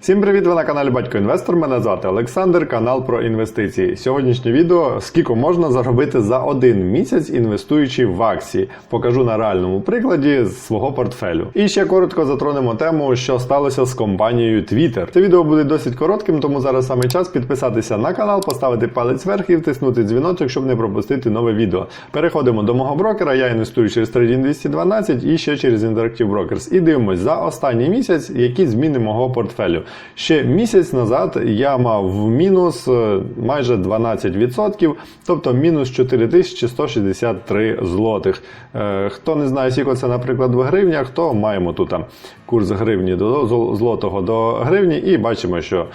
Всім привіт! Ви на каналі Батько Інвестор. Мене звати Олександр, канал про інвестиції. Сьогоднішнє відео скільки можна заробити за один місяць, інвестуючи в акції. Покажу на реальному прикладі з свого портфелю. І ще коротко затронемо тему, що сталося з компанією Twitter. Це відео буде досить коротким, тому зараз саме час підписатися на канал, поставити палець вверх і втиснути дзвіночок, щоб не пропустити нове відео. Переходимо до мого брокера. Я інвестую через Trading 212 і ще через Interactive Brokers. І дивимось за останній місяць, які зміни мого портфелю. Ще місяць назад я мав в мінус е, майже 12%, тобто мінус 4163 злотих. Е, Хто не знає, скільки це, наприклад, в гривнях, то маємо тут курс гривні до злотого до гривні, і бачимо, що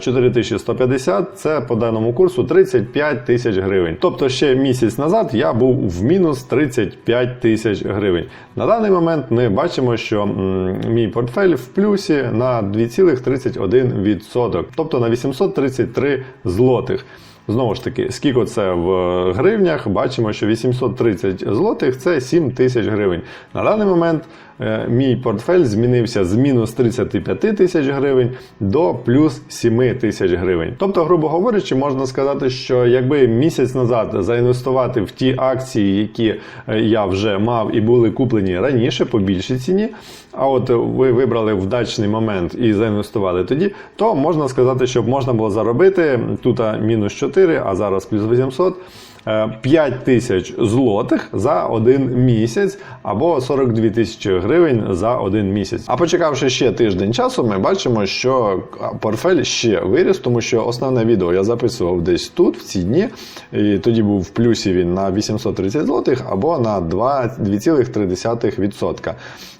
4150 це по даному курсу 35 тисяч гривень. Тобто ще місяць назад я був в мінус 35 тисяч гривень. На даний момент ми бачимо, що мій портфель в плюсі на 2,31%, тобто на 833 злотих. Знову ж таки, скільки це в гривнях, бачимо, що 830 злотих це 7 тисяч гривень. На даний момент е, мій портфель змінився з мінус 35 тисяч гривень до плюс 7 тисяч гривень. Тобто, грубо говорячи, можна сказати, що якби місяць назад заінвестувати в ті акції, які е, я вже мав і були куплені раніше по більшій ціні, а от ви вибрали вдачний момент і заінвестували тоді, то можна сказати, що можна було заробити тут мінус 4, а зараз плюс 800. 5 тисяч злотих за один місяць або 42 тисячі гривень за один місяць. А почекавши ще тиждень часу, ми бачимо, що портфель ще виріс, тому що основне відео я записував десь тут, в ці дні, і тоді був в плюсі він на 830 злотих або на 2 2,3%.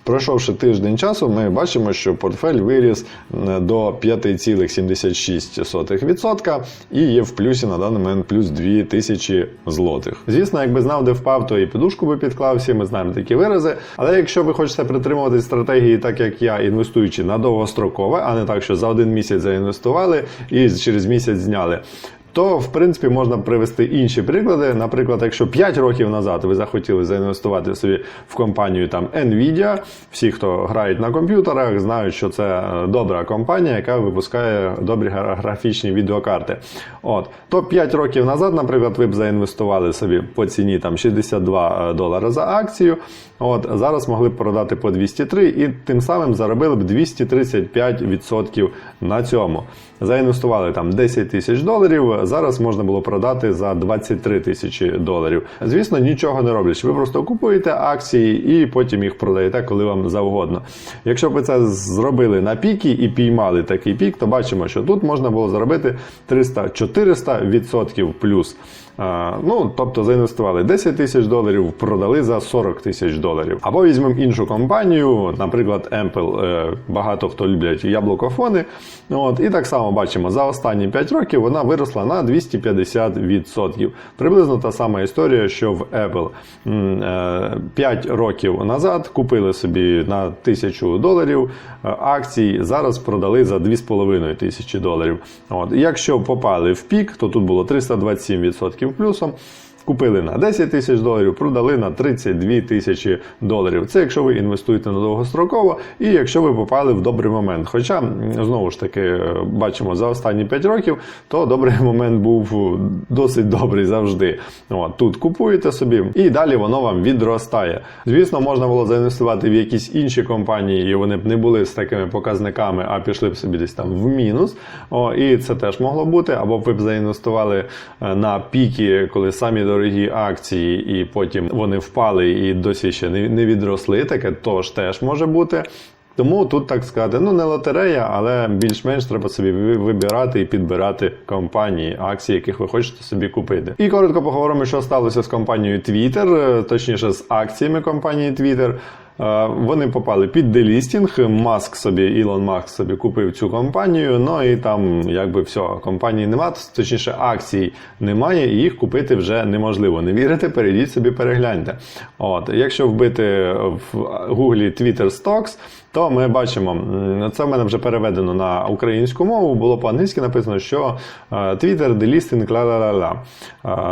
Пройшовши тиждень часу, ми бачимо, що портфель виріс е, до 5,76% і є в плюсі на даний момент плюс 2000 злотих. Звісно, якби знав, де впав, то і підушку би підклав, всі ми знаємо такі вирази. Але якщо ви хочете притримуватись стратегії, так як я, інвестуючи на довгострокове, а не так, що за один місяць заінвестували і через місяць зняли. То, в принципі, можна привести інші приклади. Наприклад, якщо 5 років назад ви захотіли заінвестувати собі в компанію там Nvidia, всі, хто грають на комп'ютерах, знають, що це е, добра компанія, яка випускає добрі графічні відеокарти. От то 5 років назад, наприклад, ви б заінвестували собі по ціні там 62 долари за акцію. От зараз могли б продати по 203 і тим самим заробили б 235% на цьому. Заінвестували там 10 тисяч доларів. Зараз можна було продати за 23 тисячі доларів. Звісно, нічого не роблячи. Ви просто купуєте акції і потім їх продаєте, коли вам завгодно. Якщо б ви це зробили на піки і піймали такий пік, то бачимо, що тут можна було заробити 300-400% плюс. Ну, тобто заінвестували 10 тисяч доларів, продали за 40 тисяч доларів. Або візьмемо іншу компанію, наприклад, Apple. Е, Багато хто люблять яблукофони. От, і так само бачимо, за останні 5 років вона виросла на 250%. Приблизно та сама історія, що в Apple. Е, 5 років назад купили собі на 1000 доларів е, акцій, зараз продали за 2,5 тисячі доларів. От. Якщо попали в пік, то тут було 327% плюсом. Купили на 10 тисяч доларів, продали на 32 тисячі доларів. Це якщо ви інвестуєте на довгостроково і якщо ви попали в добрий момент. Хоча, знову ж таки, е, бачимо, за останні 5 років, то добрий момент був досить добрий завжди. От, тут купуєте собі, і далі воно вам відростає. Звісно, можна було заінвестувати в якісь інші компанії, і вони б не були з такими показниками, а пішли б собі десь там в мінус. О, і це теж могло бути. Або ви б заінвестували е, на піки, коли самі дорогі акції, і потім вони впали і досі ще не, відросли. Таке тож теж може бути. Тому тут так сказати, ну не лотерея, але більш-менш треба собі вибирати і підбирати компанії, акції, яких ви хочете собі купити. І коротко поговоримо, що сталося з компанією Twitter, е, точніше з акціями компанії Twitter. Вони попали під делістінг. Маск собі, Ілон Маск собі купив цю компанію. Ну і там, якби все, компанії немає, точніше, акцій немає, і їх купити вже неможливо. Не вірите? Перейдіть собі, перегляньте. От, якщо вбити в Гуглі Twitter Stocks, то ми бачимо, це в мене вже переведено на українську мову, було по-англійськи написано, що е, Twitter делістинг ла-ла-ла-ла.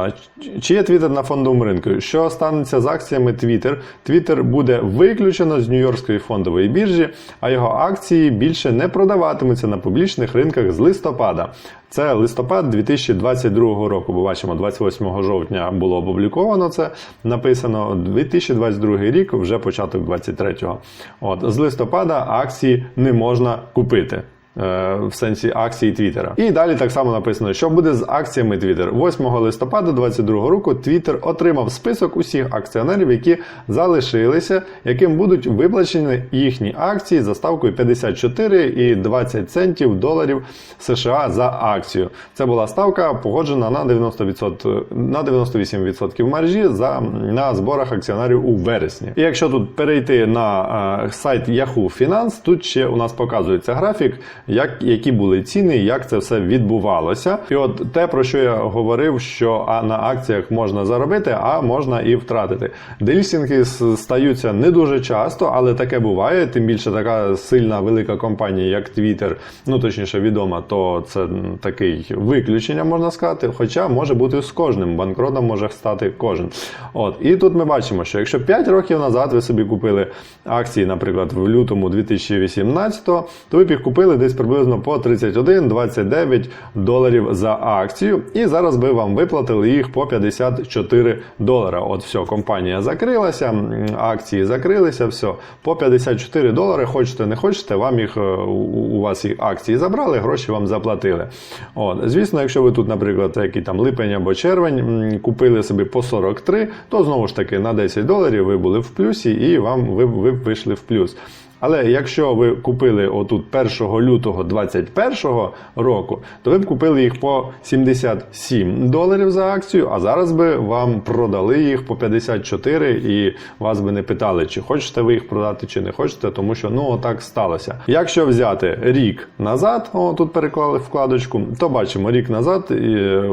Е, Чи є Twitter на фондовому ринку? Що станеться з акціями Twitter? Twitter буде виключено з Нью-Йоркської фондової біржі, а його акції більше не продаватимуться на публічних ринках з листопада. Це листопад 2022 року. Бо бачимо, 28 жовтня було опубліковано це. Написано 2022 рік, вже початок 23-го. От з листопада акції не можна купити. Е, В сенсі акції Твіттера. І далі так само написано, що буде з акціями Twitter. 8 листопада 2022 року Twitter отримав список усіх акціонерів, які залишилися, яким будуть виплачені їхні акції за ставкою 54,20 центів доларів США за акцію. Це була ставка погоджена на 90%, на 98% маржі за на зборах акціонерів у вересні. І якщо тут перейти на е, сайт Yahoo Finance, тут ще у нас показується графік, як, які були ціни, як це все відбувалося. І от те, про що я говорив, що на акціях можна заробити, а можна і втратити. Делістинги с- стаються не дуже часто, але таке буває. Тим більше така сильна велика компанія, як Twitter, ну точніше відома, то це такий виключення, можна сказати. Хоча може бути з кожним. Банкротом може стати кожен. От і тут ми бачимо, що якщо 5 років назад ви собі купили акції, наприклад, в лютому 2018, то ви їх купили десь приблизно по 31-29 доларів за акцію, і зараз би вам виплатили їх по 54 долара. От все, компанія закрилася, акції закрилися, все по 54 долари. Хочете, не хочете, вам їх е, у вас і акції забрали, гроші вам заплатили. От, звісно, якщо ви тут, наприклад, який там липень або червень купили собі по 43, то знову ж таки на 10 доларів ви були в плюсі і вам ви, ви вийшли в плюс. Але якщо ви купили отут 1 лютого 2021 року, то ви б купили їх по 77 доларів за акцію, а зараз би вам продали їх по 54 і вас би не питали, чи хочете ви їх продати, чи не хочете, тому що ну отак сталося. Якщо взяти рік назад, о, тут переклали вкладочку, то бачимо рік назад е,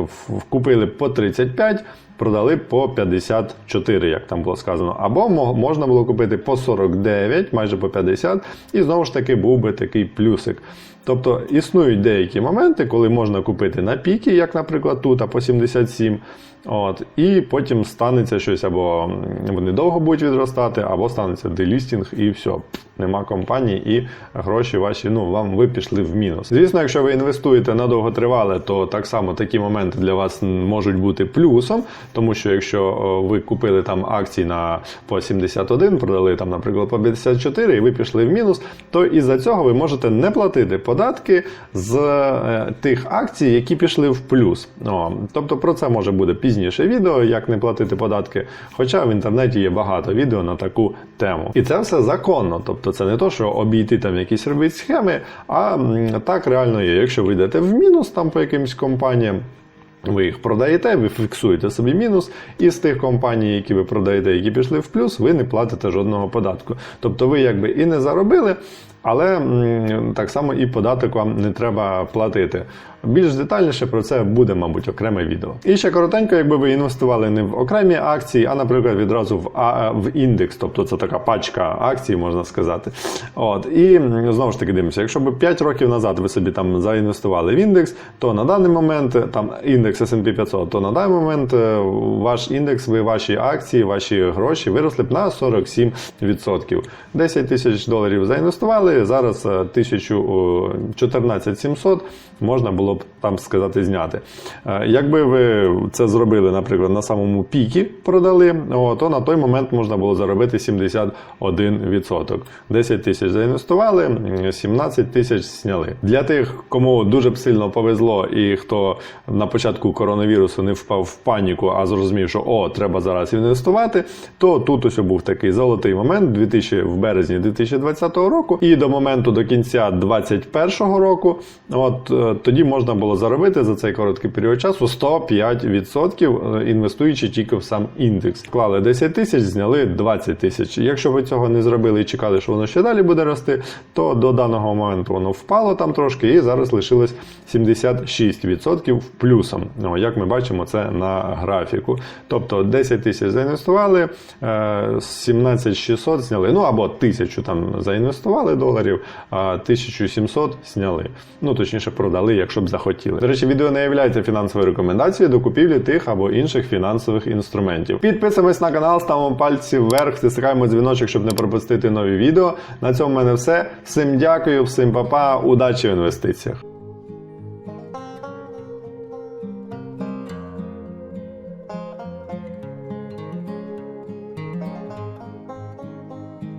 купили по 35. Продали по 54, як там було сказано. Або мо- можна було купити по 49, майже по 50, і знову ж таки був би такий плюсик. Тобто існують деякі моменти, коли можна купити на піки, як, наприклад, тут, а по 77. От, і потім станеться щось, або вони довго будуть відростати, або станеться делістінг, і все, нема компанії, і гроші ваші ну, вам ви пішли в мінус. Звісно, якщо ви інвестуєте на довготривале, то так само такі моменти для вас можуть бути плюсом, тому що якщо ви купили там акції на по 71, продали там, наприклад, по 54, і ви пішли в мінус, то із-за цього ви можете не платити податки з е, тих акцій, які пішли в плюс. О, тобто про це може буде пізніше відео, як не платити податки. Хоча в інтернеті є багато відео на таку тему. І це все законно. Тобто це не то, що обійти там якісь робити схеми, а так реально є. Якщо ви йдете в мінус там по якимсь компаніям. Ви їх продаєте, ви фіксуєте собі мінус, і з тих компаній, які ви продаєте, які пішли в плюс, ви не платите жодного податку. Тобто ви якби і не заробили, але так само і податок вам не треба платити. Більш детальніше про це буде, мабуть, окреме відео. І ще коротенько, якби ви інвестували не в окремі акції, а, наприклад, відразу в, а, в індекс, тобто це така пачка акцій, можна сказати. От. І знову ж таки дивимося, якщо б 5 років назад ви собі там заінвестували в індекс, то на даний момент там індекс S&P 500, то на даний момент е, ваш індекс, ви ваші акції, ваші гроші виросли б на 47%. 10 тисяч доларів заінвестували, зараз е, 1014 700 можна було б там сказати зняти. Е, Якби ви це зробили, наприклад, на самому пікі продали, то на той момент можна було заробити 71%. 10 тисяч заінвестували, 17 тисяч зняли. Для тих, кому дуже б сильно повезло, і хто на початку коронавірусу не впав в паніку, а зрозумів, що о, треба зараз інвестувати, то тут ось був такий золотий момент 2000, в березні 2020 року, і до моменту до кінця 2021 року, от е, тоді можна можна було заробити за цей короткий період часу 105%, е, інвестуючи тільки в сам індекс. Вклали 10 тисяч, зняли 20 тисяч. Якщо ви цього не зробили і чекали, що воно ще далі буде рости, то до даного моменту воно впало там трошки, і зараз лишилось 76% плюсом. Ну, як ми бачимо, це на графіку. Тобто 10 тисяч заінвестували, е, 17 600 зняли. Ну або 1000 там заінвестували доларів, а 1700 зняли. Ну точніше продали, якщо б захотіли. До речі, відео не є фінансовою рекомендацією до купівлі тих або інших фінансових інструментів. Підписуємось на канал, ставимо пальці вверх, стискаємо дзвіночок, щоб не пропустити нові відео. На цьому в мене все. Всім дякую, всім па-па, удачі в інвестиціях.